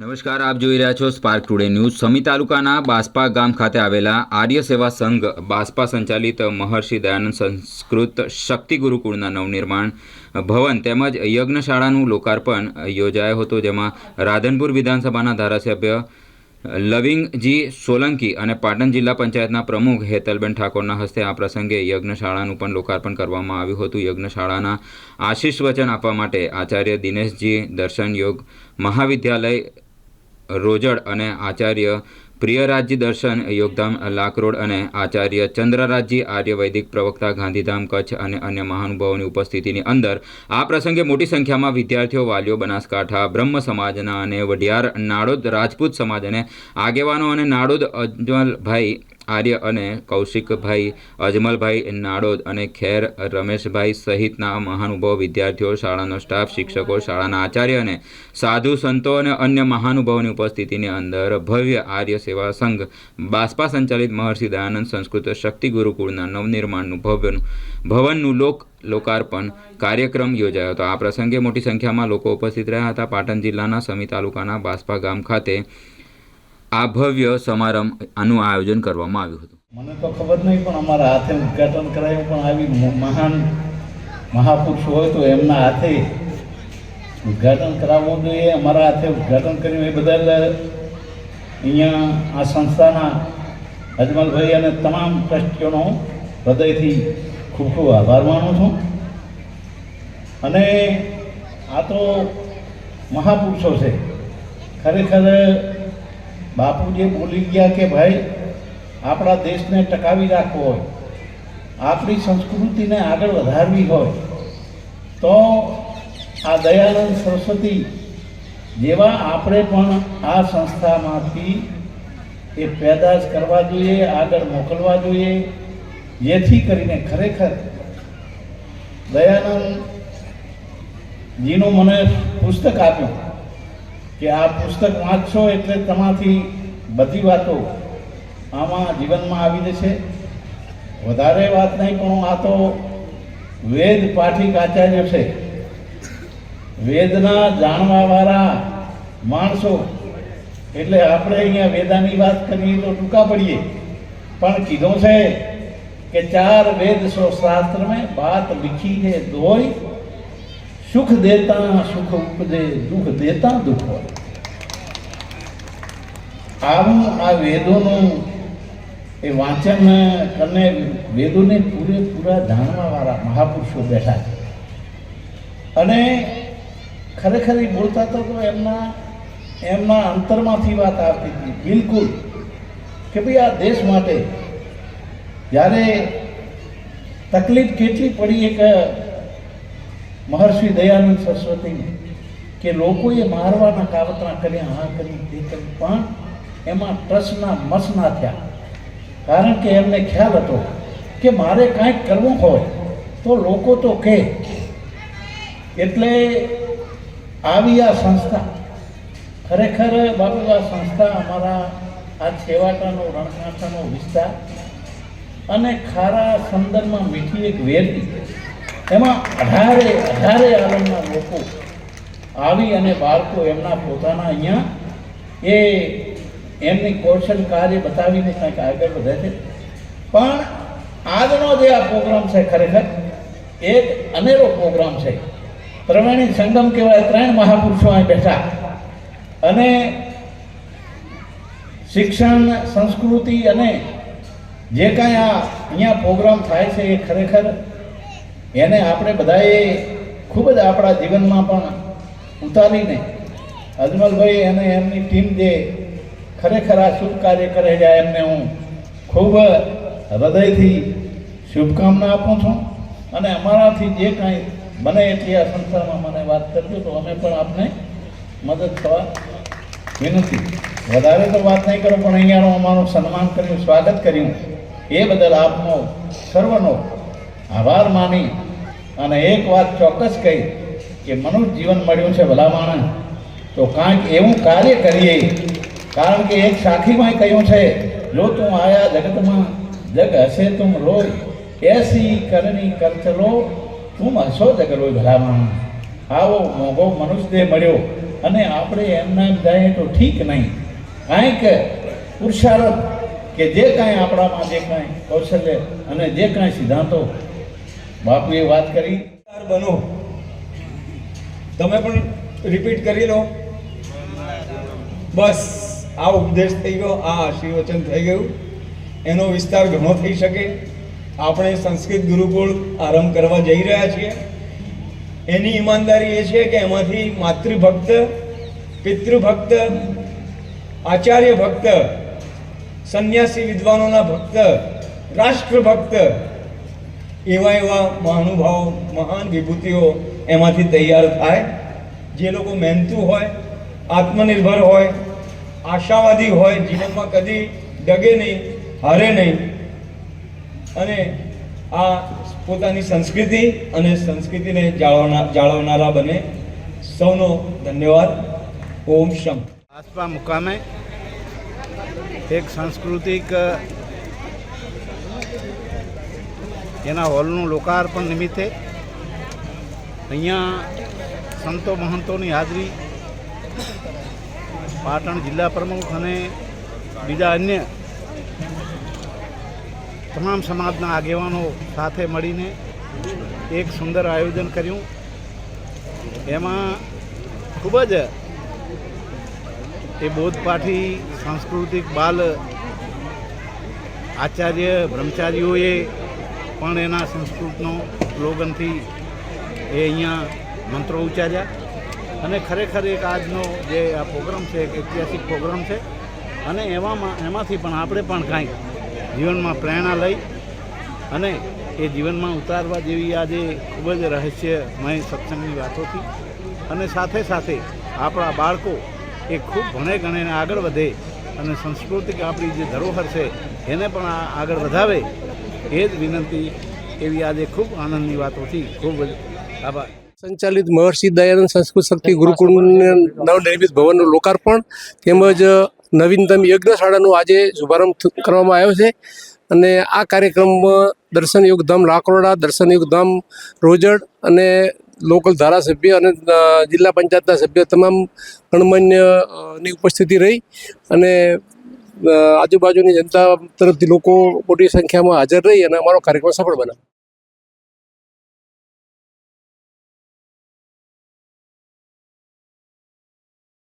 નમસ્કાર, આપ જોઈ રહ્યા છો સ્પાર્ક ટુડે ન્યૂઝ સમી તાલુકાના બાસ્પા ગામ ખાતે આવેલા આર્ય સેવા સંઘ બાસ્પા સંચાલિત મહર્ષિ દયાનંદ સંસ્કૃત શક્તિ ગુરુકુળના નવનિર્માણ ભવન તેમજ યજ્ઞશાળાનું લોકાર્પણ યોજાયો હતો, જેમાં રાધનપુર વિધાનસભાના ધારાસભ્ય લવિંગજી સોલંકી અને પાટણ જિલ્લા પંચાયતના પ્રમુખ હેતલબેન ઠાકોરના હસ્તે આ પ્રસંગે યજ્ઞશાળાનું પણ લોકાર્પણ કરવામાં આવ્યું હતું. યજ્ઞશાળાના આશીષ વચન આપવા માટે આચાર્ય દિનેશજી દર્શન યોગ મહાવિદ્યાલય રોજડ અને આચાર્ય પ્રિયરાજજી દર્શન, યોગધામ લાકરોડ અને આચાર્ય ચંદ્રરાજજી આર્ય વૈદિક પ્રવક્તા ગાંધીધામ કચ્છ અને અન્ય મહાનુભાવોની ઉપસ્થિતિની અંદર આ પ્રસંગે મોટી સંખ્યામાં વિદ્યાર્થીઓ, વાલીઓ, બનાસકાંઠા, બ્રહ્મ સમાજના અને વઢિયાર નાડોદ રાજપૂત સમાજ અને આગેવાનો અને નાડોદ અજમલભાઈ આર્ય અને કૌશિકભાઈ, અજમલભાઈ નાડોદ અને ખેર રમેશભાઈ સહિતના મહાનુભાવ, વિદ્યાર્થીઓ, શાળાનો સ્ટાફ, શિક્ષકો, શાળાના આચાર્ય અને સાધુ સંતો અને અન્ય મહાનુભાવોની ઉપસ્થિતિની અંદર ભવ્ય આર્ય સેવા સંઘ બાસ્પા સંચાલિત મહર્ષિ દયાનંદ સંસ્કૃત શક્તિ ગુરુકુળના નવનિર્માણનું ભવ્યનું ભવનનું લોક લોકાર્પણ કાર્યક્રમ યોજાયો હતો. આ પ્રસંગે મોટી સંખ્યામાં લોકો ઉપસ્થિત રહ્યા હતા. પાટણ જિલ્લાના સમી તાલુકાના બાસ્પા ગામ ખાતે આ ભવ્ય સમારંભ આનું આયોજન કરવામાં આવ્યું હતું. મને તો ખબર નહીં, પણ અમારા હાથે ઉદ્ઘાટન કરાયું, પણ આવી મહાન મહાપુરુષ હોય તો એમના હાથે ઉદ્ઘાટન કરાવવું જોઈએ, અમારા હાથે ઉદ્ઘાટન કર્યું. એ બદલ અહીંયા આ સંસ્થાના અજમલભાઈ અને તમામ ટ્રસ્ટીઓનો હૃદયથી ખૂબ ખૂબ આભાર માનું છું. અને આ તો મહાપુરુષો છે. ખરેખર બાપુ જે બોલી ગયા કે ભાઈ, આપણા દેશને ટકાવી રાખવો હોય, આપણી સંસ્કૃતિને આગળ વધારવી હોય, તો આ દયાનંદ સરસ્વતી જેવા આપણે પણ આ સંસ્થામાંથી એ પેદાશ કરવા જોઈએ, આગળ મોકલવા જોઈએ, જેથી કરીને ખરેખર દયાનંદ જીનું મને પુસ્તક આપ્યું. કે આ પુસ્તક વાંચશો એટલે તમાથી બધી વાતો આમાં જીવનમાં આવી જશે. વધારે વાત નહીં, પણ આ તો વેદ પાઠિક આચાર્ય છે. વેદના જાણવાવાળા માણસો. એટલે આપણે અહીંયા વેદાની વાત કરીએ તો ટૂંકા પડીએ. પણ કીધું છે કે ચાર વેદ સો શાસ્ત્ર મેં વાત લિખી દે દોય સુખ દેતા, સુખ ઉપજે, દુઃખ દેતા, દુઃખ હોય. આવું આ વેદોનું, એ વાંચન અને વેદોને પૂરેપૂરા જાણવાવાળા મહાપુરુષો બેઠા છે. અને ખરેખર એ બોલતા તો એમના એમના અંતરમાંથી વાત આવતી હતી. બિલકુલ. કે ભાઈ આ દેશ માટે, જ્યારે તકલીફ કેટલી પડી એક મહર્ષિ દયાનંદ સરસ્વતી કે લોકોએ મારવાના કાવતરા કર્યા, હા કરી તે પણ એમાં ટ્રસ્ટના મસના થયા. કારણ કે એમને ખ્યાલ હતો કે મારે કાંઈક કરવું હોય તો લોકો તો કહે. એટલે આવી આ સંસ્થા, ખરેખર બાબુ, આ સંસ્થા અમારા આ છેવાટાનો રણકાંઠાનો વિસ્તાર અને ખારા સંદરમાં મીઠી એક વેરડી એમાં અઢારે અઢારે આલમના લોકો આવી અને બાળકો એમના પોતાના અહીંયા એ એમની કૌશલ કાર્ય બતાવીને કંઈક આગળ વધે છે. પણ આજનો જે આ પ્રોગ્રામ છે ખરેખર, એક અનેરો પ્રોગ્રામ છે. ત્રણેય સંગમ કહેવાય, ત્રણ મહાપુરુષો અહીં બેઠા. અને શિક્ષણ, સંસ્કૃતિ અને જે કાંઈ આ અહીંયા પ્રોગ્રામ થાય છે એ ખરેખર એને આપણે બધાએ ખૂબ જ આપણા જીવનમાં પણ ઉતારીને અજમલભાઈ અને એમની ટીમ જે ખરેખર આ શુભ કાર્ય કરે છે એમને હું ખૂબ હૃદયથી શુભકામના આપું છું. અને અમારાથી જે કાંઈ બને એટલી આ સંસ્થામાં મને વાત કરજો તો અમે પણ આપને મદદ થવા વિનંતી. વધારે તો વાત નહીં કરો, પણ અહીંયાનું અમારું સન્માન કર્યું, સ્વાગત કર્યું. એ બદલ આપનો સર્વનો આભાર માની અને એક વાત ચોક્કસ કહી કે મનુષ્ય જીવન મળ્યું છે ભલા માણસ. તો કાંઈક એવું કાર્ય કરીએ. કારણ કે એક સાખીમાં કહ્યું છે, જો તું આયા જગતમાં, જગ હશે તું રોય. એસી કરણી કર ચલો તું હશો જગ રોય ભલા માણસ. આવો મોંઘો મનુષ્ય દેહ મળ્યો અને આપણે એમના એમ જાય તો ઠીક નહીં. કાંઈક પુરુષાર્થ કે જે કાંઈ આપણામાં જે કાંઈ કૌશલ્ય અને જે કાંઈ સિદ્ધાંતો બાપુએ વાત કરી. બનો. તમે પણ રિપીટ કરી લો. બસ, આ ઉપદેશ થઈ ગયો, આ આશીર્વચન થઈ ગયું. એનો વિસ્તાર ઘણો થઈ શકે. આપણે સંસ્કૃત ગુરુકુળ આરંભ કરવા જઈ રહ્યા છીએ. એની ઈમાનદારી એ છે કે એમાંથી માતૃભક્ત, પિતૃભક્ત, આચાર્ય ભક્ત, સંન્યાસી વિદ્વાનોના ભક્ત, રાષ્ટ્રભક્ત એવા એવા મહાનુભાવો, મહાન વિભૂતિઓ એમાંથી તૈયાર થાય. જે લોકો મહેનતુ હોય, આત્મનિર્ભર હોય, આશાવાદી હોય, જીવનમાં કદી ડગે નહીં, હારે નહીં. અને આ પોતાની સંસ્કૃતિ અને સંસ્કૃતિને જાળવના, જાળવનારા બને. સૌનો ધન્યવાદ. ઓમ શમ આસપા મુકામે એક સાંસ્કૃતિક એના હોલનું લોકાર્પણ નિમિત્તે અહીંયા સંતો મહંતોની હાજરી, પાટણ જિલ્લા પ્રમુખ અને બીજા અન્ય તમામ સમાજના આગેવાનો સાથે મળીને એક સુંદર આયોજન કર્યું. એમાં ખૂબ જ એ બોધપાઠી સાંસ્કૃતિક બાલ આચાર્ય બ્રહ્મચારીઓએ પણ એના સંસ્કૃતનો સ્લોગનથી એ અહીંયા મંત્રો ઉચ્ચાર્યા. અને ખરેખર એક આજનો જે આ પ્રોગ્રામ છે, એક ઐતિહાસિક પ્રોગ્રામ છે. અને એવામાં, એમાંથી પણ આપણે પણ કાંઈક જીવનમાં પ્રેરણા લઈ અને એ જીવનમાં ઉતારવા જેવી આજે ખૂબ જ રહસ્યમય સત્સંગની વાતોથી અને સાથે સાથે આપણા બાળકો એ ખૂબ ભણે ગણે આગળ વધે અને સંસ્કૃતિક આપણી જે ધરોહર છે, એને પણ આગળ વધાવે એ જ વિનંતી એવી આજે ખૂબ આનંદની વાતોથી ખૂબ જ આભાર. સંચાલિત મહર્ષિ દયાનંદ સંસ્કૃત શક્તિ ગુરુકુળના નવનિર્મિત ભવનનું લોકાર્પણ તેમજ નવીનતમ યજ્ઞશાળાનું આજે શુભારંભ કરવામાં આવ્યો છે. અને આ કાર્યક્રમમાં દર્શન યોગધામ લાકરોડા, દર્શન યોગધામ રોજડ અને લોકલ ધારાસભ્ય અને જિલ્લા પંચાયતના સભ્ય તમામ ગણમાન્યની ઉપસ્થિતિ રહી. અને આજુબાજુની જનતા તરફથી લોકો મોટી સંખ્યામાં હાજર રહી અને અમારો કાર્યક્રમ સફળ બનાવ્યો